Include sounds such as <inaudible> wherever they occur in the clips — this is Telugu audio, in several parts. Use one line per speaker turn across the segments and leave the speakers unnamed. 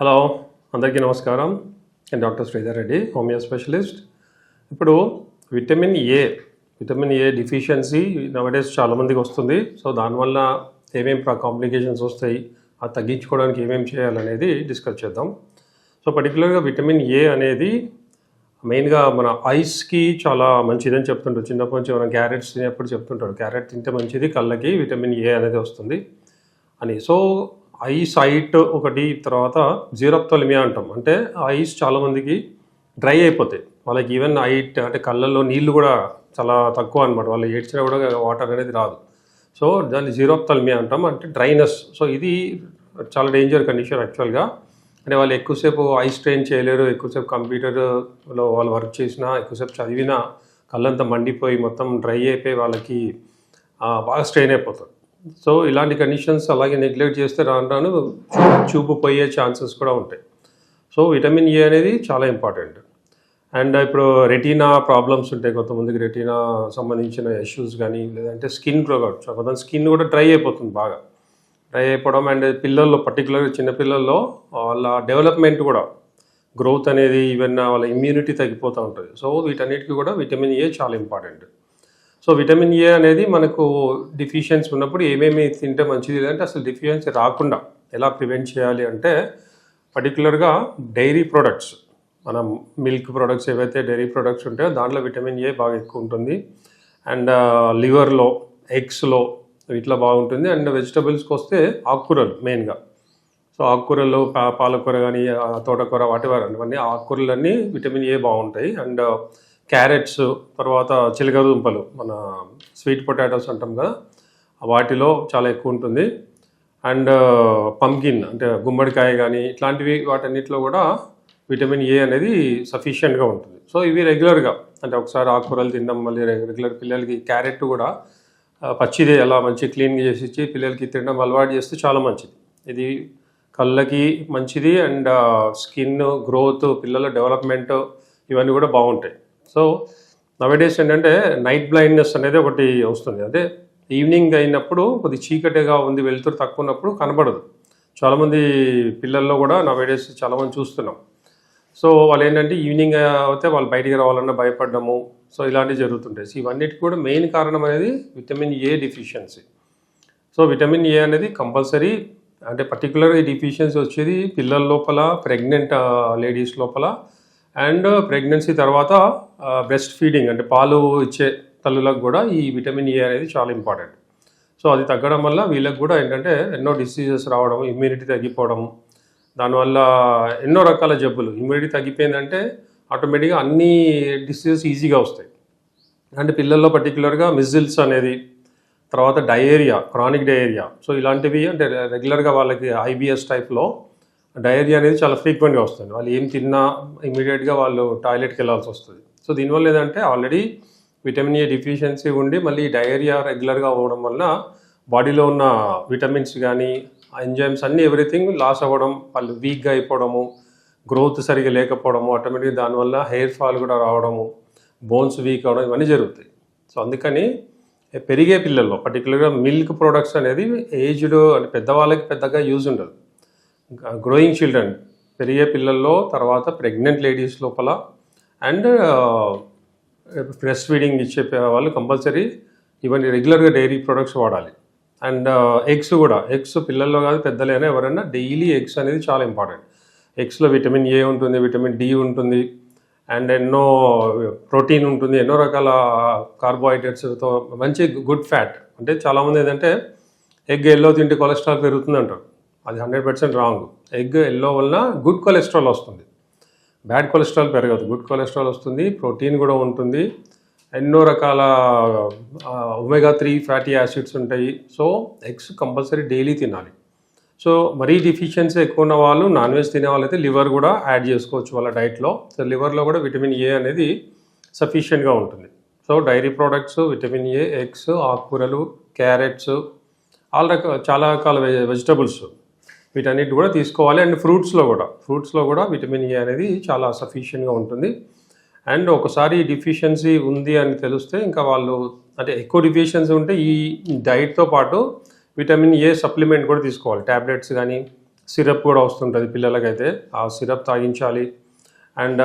హలో అందరికీ నమస్కారం. నేను doctor Sridhar Reddy homeo specialist. ఇప్పుడు vitamin A vitamin A deficiency nowadays చాలామందికి వస్తుంది. సో దానివల్ల ఏమేమి కాంప్లికేషన్స్ వస్తాయి అది తగ్గించుకోవడానికి ఏమేమి చేయాలనేది డిస్కస్ చేద్దాం. సో పర్టికులర్గా విటమిన్ ఏ అనేది మెయిన్గా మన ఐస్కి చాలా మంచిదని చెప్తుంటారు. చిన్నప్పటి నుంచి మనం క్యారెట్స్ తినేప్పుడు చెప్తుంటారు. క్యారెట్ తింటే మంచిది కళ్ళకి విటమిన్ ఏ అనేది వస్తుంది. అని. సో ఐ సైట్ ఒకటి తర్వాత జీరోప్తోలిమియా అంటాం. అంటే ఐస్ చాలామందికి డ్రై అయిపోతాయి. వాళ్ళకి ఈవెన్ ఐట్ అంటే కళ్ళల్లో నీళ్ళు కూడా చాలా తక్కువ అనమాట వాళ్ళు ఏడ్చినా కూడా వాటర్ అనేది రాదు. సో దాన్ని జీరోప్తల్మియా అంటాం. అంటే డ్రైనెస్. సో ఇది చాలా డేంజర్ కండిషన్ యాక్చువల్గా. అంటే వాళ్ళు ఎక్కువసేపు ఐ స్ట్రెయిన్ చేయలేరు. ఎక్కువసేపు కంప్యూటర్లో వాళ్ళు వర్క్ చేసినా ఎక్కువసేపు చదివినా కళ్ళంతా మండిపోయి మొత్తం డ్రై అయిపోయి వాళ్ళకి బాగా స్ట్రెయిన్ అయిపోతారు. సో ఇలాంటి కండిషన్స్ అలాగే నెగ్లెక్ట్ చేస్తే రాను రాను చూపు పోయే ఛాన్సెస్ కూడా ఉంటాయి. సో విటమిన్ ఏ అనేది చాలా ఇంపార్టెంట్ అండ్ ఇప్పుడు రెటీనా ప్రాబ్లమ్స్ ఉంటాయి. కొంతమందికి రెటీనా సంబంధించిన ఇష్యూస్ కానీ లేదంటే స్కిన్ కావచ్చు. కొంతమంది స్కిన్ కూడా డ్రై అయిపోతుంది బాగా. డ్రై అయిపోవడం అండ్ పిల్లల్లో పర్టికులర్గా చిన్నపిల్లల్లో వాళ్ళ డెవలప్మెంట్ కూడా గ్రోత్ అనేది ఈవెన్ వాళ్ళ ఇమ్యూనిటీ తగ్గిపోతూ ఉంటుంది. సో వీటన్నిటికీ కూడా విటమిన్ ఏ చాలా ఇంపార్టెంట్ సో విటమిన్ ఏ అనేది మనకు డిఫిషియన్సీ ఉన్నప్పుడు ఏమేమి తింటే మంచిది అంటే అసలు డిఫిషియన్సీ రాకుండా ఎలా ప్రివెంట్ చేయాలి అంటే పర్టికులర్గా డైరీ ప్రొడక్ట్స్ మనం మిల్క్ ప్రొడక్ట్స్ ఏవైతే డైరీ ప్రొడక్ట్స్ ఉంటాయో దాంట్లో విటమిన్ ఏ బాగా ఎక్కువ ఉంటుంది. అండ్ లివర్లో ఎగ్స్లో ఇట్లా బాగుంటుంది. అండ్ వెజిటబుల్స్కి వస్తే ఆకుకూరలు మెయిన్గా సో ఆకుకూరలు పా పాలకూర కానీ తోటకూర వాటివారి అవన్నీ ఆకుకూరలన్నీ విటమిన్ ఏ బాగుంటాయి. అండ్ క్యారెట్స్ తర్వాత చిలక దుంపలు మన స్వీట్ పొటాటోస్ అంటాం కదా వాటిలో చాలా ఎక్కువ ఉంటుంది. అండ్ పంకిన్ అంటే గుమ్మడికాయ కానీ ఇట్లాంటివి వాటన్నిటిలో కూడా విటమిన్ ఏ అనేది సఫిషియెంట్గా ఉంటుంది. సో ఇవి రెగ్యులర్గా అంటే ఒకసారి ఆకుకూరలు తినడం మళ్ళీ రెగ్యులర్ పిల్లలకి క్యారెట్ కూడా పచ్చిదే అలా మంచి క్లీన్గా చేసి ఇచ్చి పిల్లలకి తినడం అలవాటు చేస్తే చాలా మంచిది. ఇది కళ్ళకి మంచిది అండ్ స్కిన్ గ్రోత్ పిల్లల డెవలప్మెంట్ ఇవన్నీ కూడా బాగుంటాయి. సో నవడేస్ ఏంటంటే నైట్ బ్లైండ్నెస్ అనేది ఒకటి వస్తుంది. అదే ఈవినింగ్ అయినప్పుడు కొద్ది చీకటిగా ఉంది వెలుతురు తక్కువ ఉన్నప్పుడు కనబడదు. చాలామంది పిల్లల్లో కూడా నవడేస్ చాలామంది చూస్తున్నాం. సో వాళ్ళు ఏంటంటే ఈవినింగ్ అయితే వాళ్ళు బయటికి రావాలన్నా భయపడ్డము. సో ఇలాంటివి జరుగుతుంటాయి. సో ఇవన్నిటికి కూడా మెయిన్ కారణం అనేది vitamin A deficiency so vitamin A అనేది కంపల్సరీ అంటే పర్టికులర్గా ఈ డిఫిషియన్సీ వచ్చేది పిల్లల లోపల ప్రెగ్నెంట్ లేడీస్ uh, లోపల. అండ్ ప్రెగ్నెన్సీ uh, తర్వాత uh, బ్రెస్ట్ ఫీడింగ్ అంటే పాలు ఇచ్చే తల్లులకు కూడా ఈ విటమిన్ ఏ అనేది చాలా ఇంపార్టెంట్ సో అది తగ్గడం వల్ల వీళ్ళకి కూడా ఏంటంటే ఎన్నో డిసీజెస్ రావడం ఇమ్యూనిటీ తగ్గిపోవడం దానివల్ల ఎన్నో రకాల జబ్బులు. ఇమ్యూనిటీ తగ్గిపోయిందంటే ఆటోమేటిక్గా అన్ని డిసీజెస్ ఈజీగా వస్తాయి. అంటే పిల్లల్లో పర్టికులర్గా మిజిల్స్ అనేది తర్వాత డయేరియా క్రానిక్ డయేరియా సో ఇలాంటివి అంటే రెగ్యులర్గా వాళ్ళకి ఐబిఎస్ టైప్లో డయేరియా అనేది చాలా ఫ్రీక్వెంట్గా వస్తుంది. వాళ్ళు ఏం తిన్నా ఇమీడియట్గా వాళ్ళు టాయిలెట్కి వెళ్ళాల్సి వస్తుంది. సో దీనివల్ల ఏంటంటే ఆల్రెడీ విటమిన్ ఏ డిఫిషియన్సీ ఉండి మళ్ళీ డయేరియా రెగ్యులర్గా అవ్వడం వల్ల బాడీలో ఉన్న విటమిన్స్ కానీ ఎంజైమ్స్ అన్నీ ఎవ్రీథింగ్ లాస్ అవ్వడం వాళ్ళు వీక్గా అయిపోవడము గ్రోత్ సరిగా లేకపోవడము ఆటోమేటిక్గా దానివల్ల హెయిర్ ఫాల్ కూడా రావడము బోన్స్ వీక్ అవడం ఇవన్నీ జరుగుతాయి. సో అందుకని పెరిగే పిల్లల్లో పర్టికులర్గా మిల్క్ ప్రొడక్ట్స్ అనేది ఏజ్డ్ అంటే పెద్దవాళ్ళకి పెద్దగా యూజ్ ఉండదు. గ్రోయింగ్ చిల్డ్రన్ పెరిగే పిల్లల్లో తర్వాత ప్రెగ్నెంట్ లేడీస్ లోపల అండ్ బ్రెస్ట్ ఫీడింగ్ ఇచ్చే వాళ్ళు కంపల్సరీ ఇవన్నీ రెగ్యులర్గా డైరీ ప్రొడక్ట్స్ వాడాలి. అండ్ ఎగ్స్ uh, కూడా ఎగ్స్ పిల్లల్లో కాదు పెద్దలైనా ఎవరైనా డైలీ ఎగ్స్ అనేది చాలా ఇంపార్టెంట్ ఎగ్స్లో విటమిన్ ఏ ఉంటుంది విటమిన్ డి ఉంటుంది అండ్ ఎన్నో ప్రోటీన్ ఉంటుంది ఎన్నో రకాల కార్బోహైడ్రేట్స్తో మంచి గుడ్ ఫ్యాట్ అంటే చాలామంది ఏంటంటే ఎగ్ ఎల్లో తింటే కొలెస్ట్రాల్ పెరుగుతుంది అంటారు అది hundred percent wrong. Egg yellow వలన గుడ్ కొలెస్ట్రాల్ వస్తుంది. బ్యాడ్ కొలెస్ట్రాల్ పెరగదు. గుడ్ కొలెస్ట్రాల్ వస్తుంది. ప్రోటీన్ కూడా ఉంటుంది. ఎన్నో రకాల ఒమేగా త్రీ ఫ్యాటీ యాసిడ్స్ ఉంటాయి. సో ఎగ్స్ కంపల్సరీ డైలీ తినాలి. సో మరీ డిఫిషియన్సీ ఎక్కువ ఉన్న వాళ్ళు నాన్ వెజ్ తినే వాళ్ళైతే లివర్ కూడా యాడ్ చేసుకోవచ్చు వాళ్ళ డైట్లో. సో లివర్లో కూడా విటమిన్ ఏ అనేది సఫిషియెంట్గా ఉంటుంది. So dairy products vitamin A eggs ఆకుకూరలు క్యారెట్స్ ఆల్ రకాల చాలా రకాల వెజిటబుల్స్. వీటన్నిటి కూడా తీసుకోవాలి. అండ్ ఫ్రూట్స్లో కూడా ఫ్రూట్స్లో కూడా విటమిన్ ఏ అనేది చాలా సఫిషియెంట్గా ఉంటుంది. అండ్ ఒకసారి డిఫిషియన్సీ ఉంది అని తెలిస్తే ఇంకా వాళ్ళు అంటే ఎక్కువ డిఫిషియన్సీ ఉంటే ఈ డైట్తో పాటు విటమిన్ ఏ సప్లిమెంట్ కూడా తీసుకోవాలి. ట్యాబ్లెట్స్ కానీ సిరప్ కూడా వస్తుంటుంది పిల్లలకైతే. ఆ సిరప్ తాగించాలి. అండ్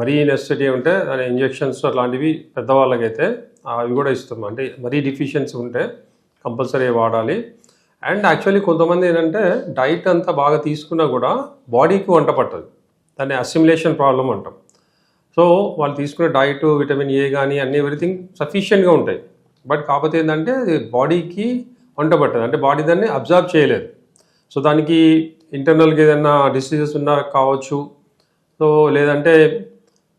మరీ నెసిటీ ఉంటే దాని ఇంజెక్షన్స్ అలాంటివి పెద్దవాళ్ళకైతే అవి కూడా ఇస్తాం అంటే మరీ డిఫిషియన్సీ ఉంటే కంపల్సరీ వాడాలి. అండ్ యాక్చువల్లీ కొంతమంది ఏంటంటే డైట్ అంతా బాగా తీసుకున్నా కూడా బాడీకి వంట పట్టదు. దాన్ని అసిమిలేషన్ ప్రాబ్లం అంటాం. సో వాళ్ళు తీసుకునే డైట్ విటమిన్ ఏ కానీ అన్ని ఎవ్రీథింగ్ సఫిషియెంట్గా ఉంటాయి. బట్ కాకపోతే ఏంటంటే బాడీకి వంట పట్టదు. అంటే బాడీ దాన్ని అబ్జర్వ్ చేయలేదు. సో దానికి ఇంటర్నల్గా ఏదైనా డిసీజెస్ ఉన్నా కావచ్చు. సో లేదంటే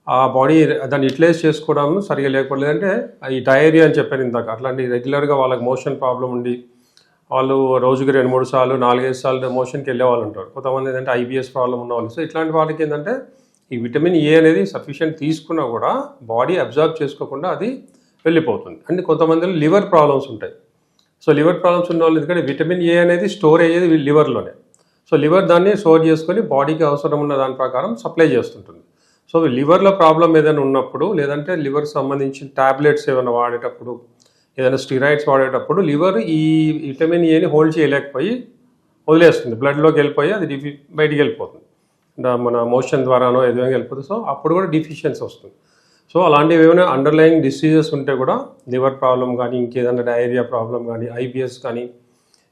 ఆ బాడీ దాన్ని యూటిలైజ్ చేసుకోవడం సరిగా లేకపోతే లేదంటే ఈ డయేరియా అని చెప్పాను ఇందాక. అట్లాంటి రెగ్యులర్గా వాళ్ళకి మోషన్ ప్రాబ్లం ఉండి వాళ్ళు రోజుకి రెండు మూడు సార్లు నాలుగైదు సార్లు మోషన్కి వెళ్ళే వాళ్ళు ఉంటారు. కొంతమంది ఏంటంటే ఐబీఎస్ ప్రాబ్లం ఉన్న వాళ్ళు సో ఇట్లాంటి వాళ్ళకి ఏంటంటే ఈ విటమిన్ ఏ అనేది సఫిషియెంట్ తీసుకున్నా కూడా బాడీ అబ్జర్వ్ చేసుకోకుండా అది వెళ్ళిపోతుంది. అండ్ కొంతమందిలో లివర్ ప్రాబ్లమ్స్ ఉంటాయి. సో లివర్ ప్రాబ్లమ్స్ ఉన్న వాళ్ళు ఎందుకంటే విటమిన్ ఏ అనేది స్టోర్ అయ్యేది లివర్లోనే సో లివర్ దాన్ని స్టోర్ చేసుకొని బాడీకి అవసరం ఉన్న దాని ప్రకారం సప్లై చేస్తుంటుంది. సో లివర్లో ప్రాబ్లం ఏదైనా ఉన్నప్పుడు లేదంటే లివర్ సంబంధించిన ట్యాబ్లెట్స్ ఏమైనా వాడేటప్పుడు ఏదైనా స్టిరాయిడ్స్ వాడేటప్పుడు లివర్ ఈ విటమిన్ ఏని హోల్డ్ చేయలేకపోయి వదిలేస్తుంది. బ్లడ్లోకి వెళ్ళిపోయి అది డిఫి బయటికి వెళ్ళిపోతుంది. మన మోషన్ ద్వారానో ఏదైనా వెళ్ళిపోతుంది. సో అప్పుడు కూడా డిఫిషియన్సీ వస్తుంది. సో అలాంటివి ఏమైనా అండర్లయింగ్ డిసీజెస్ ఉంటే కూడా లివర్ ప్రాబ్లం కానీ ఇంకేదైనా డయేరియా ప్రాబ్లం కానీ ఐబిఎస్ కానీ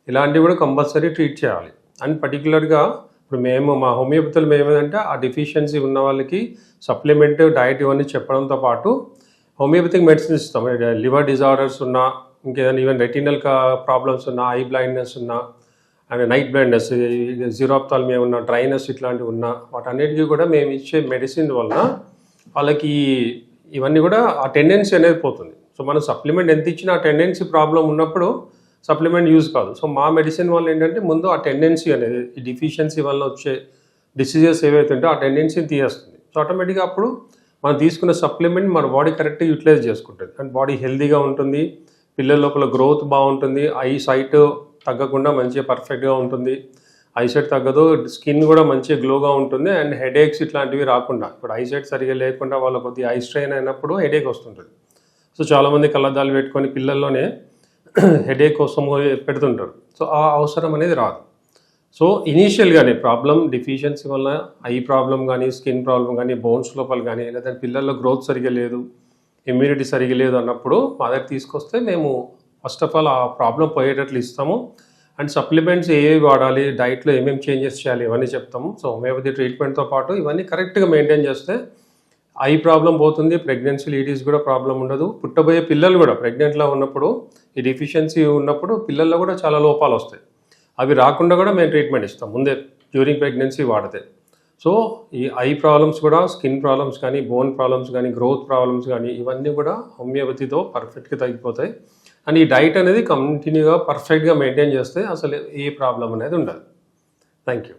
ఇలాంటివి కూడా కంపల్సరీ ట్రీట్ చేయాలి. అండ్ పర్టికులర్గా ఇప్పుడు మేము మా హోమియోపతులు మేము ఏంటంటే ఆ డిఫిషియన్సీ ఉన్న వాళ్ళకి సప్లిమెంట్ డైట్ ఇవన్నీ చెప్పడంతో పాటు హోమియోపతిక్ మెడిసిన్ ఇస్తాం. లివర్ డిజార్డర్స్ ఉన్నా ఇంకేదైనా ఈవెన్ రెటినల్ ప్రాబ్లమ్స్ ఉన్నా ఐ బ్లైండ్నెస్ ఉన్నా అండ్ నైట్ బ్లైండ్నెస్ జీరోప్తాల్మియా ఉన్న డ్రైనెస్ ఇట్లాంటివి ఉన్నా వాటన్నిటికీ కూడా మేము ఇచ్చే మెడిసిన్ వలన వాళ్ళకి ఇవన్నీ కూడా ఆ టెండెన్సీ అనేది పోతుంది. సో మనం సప్లిమెంట్ ఎంత ఇచ్చినా ఆ టెండెన్సీ ప్రాబ్లం ఉన్నప్పుడు సప్లిమెంట్ యూజ్ కాదు. సో మా మెడిసిన్ వల్ల ఏంటంటే ముందు ఆ టెండెన్సీ అనేది ఈ డిఫిషియన్సీ వల్ల వచ్చే డిసీజెస్ ఏవైతే ఉంటే ఆ టెండెన్సీని తీయేస్తుంది సో ఆటోమేటిక్గా అప్పుడు మనం తీసుకున్న సప్లిమెంట్ మన బాడీ కరెక్ట్గా యూటిలైజ్ చేసుకుంటుంది. అండ్ బాడీ హెల్దీగా ఉంటుంది. పిల్లల లోపల గ్రోత్ బాగుంటుంది. ఐ సైట్ తగ్గకుండా మంచిగా పర్ఫెక్ట్గా ఉంటుంది. ఐసైట్ తగ్గదు. స్కిన్ కూడా మంచిగా గ్లోగా ఉంటుంది. అండ్ హెడేక్స్ ఇట్లాంటివి రాకుండా. ఇప్పుడు ఐసైట్ సరిగా లేకుండా వాళ్ళ కొద్దిగా ఐ స్ట్రెయిన్ అయినప్పుడు హెడేక్ వస్తుంటుంది. సో చాలామంది కళ్ళద్దాలు పెట్టుకొని పిల్లల్లోనే <clears throat> హెడేక్ కోసం పెడుతుంటారు. సో ఆ అవసరం అనేది రాదు. సో ఇనీషియల్గానే ప్రాబ్లం డిఫిషియన్సీ వల్ల ఐ ప్రాబ్లం కానీ స్కిన్ ప్రాబ్లం కానీ బోన్స్ లోపల కానీ లేదా పిల్లల్లో గ్రోత్ సరిగా లేదు ఇమ్యూనిటీ సరిగా లేదు అన్నప్పుడు మా దగ్గర తీసుకొస్తే మేము ఫస్ట్ ఆఫ్ ఆల్ ఆ ప్రాబ్లం పోయేటట్లు ఇస్తాము. అండ్ సప్లిమెంట్స్ ఏవి వాడాలి డైట్లో ఏమేమి చేంజెస్ చేయాలి ఇవన్నీ చెప్తాము. సో హోమియోపతి ట్రీట్మెంట్తో పాటు ఇవన్నీ కరెక్ట్గా మెయింటైన్ చేస్తే ఐ ప్రాబ్లం పోతుంది ప్రెగ్నెన్సీ లేడీస్ కూడా ప్రాబ్లం ఉండదు. పుట్టబోయే పిల్లలు కూడా ప్రెగ్నెంట్లో ఉన్నప్పుడు ఈ డిఫిషియన్సీ ఉన్నప్పుడు పిల్లల్లో కూడా చాలా లోపాలు వస్తాయి. అవి రాకుండా కూడా మేము ట్రీట్మెంట్ ఇస్తాం. ముందే డ్యూరింగ్ ప్రెగ్నెన్సీ వాడితే. సో ఈ ఐ ప్రాబ్లమ్స్ కూడా స్కిన్ ప్రాబ్లమ్స్ కానీ బోన్ ప్రాబ్లమ్స్ కానీ గ్రోత్ ప్రాబ్లమ్స్ కానీ ఇవన్నీ కూడా హోమియోపతితో పర్ఫెక్ట్గా తగ్గిపోతాయి. అండ్ ఈ డైట్ అనేది కంటిన్యూగా పర్ఫెక్ట్గా మెయింటైన్ చేస్తే అసలు ఏ ప్రాబ్లం అనేది ఉండదు. Thank you.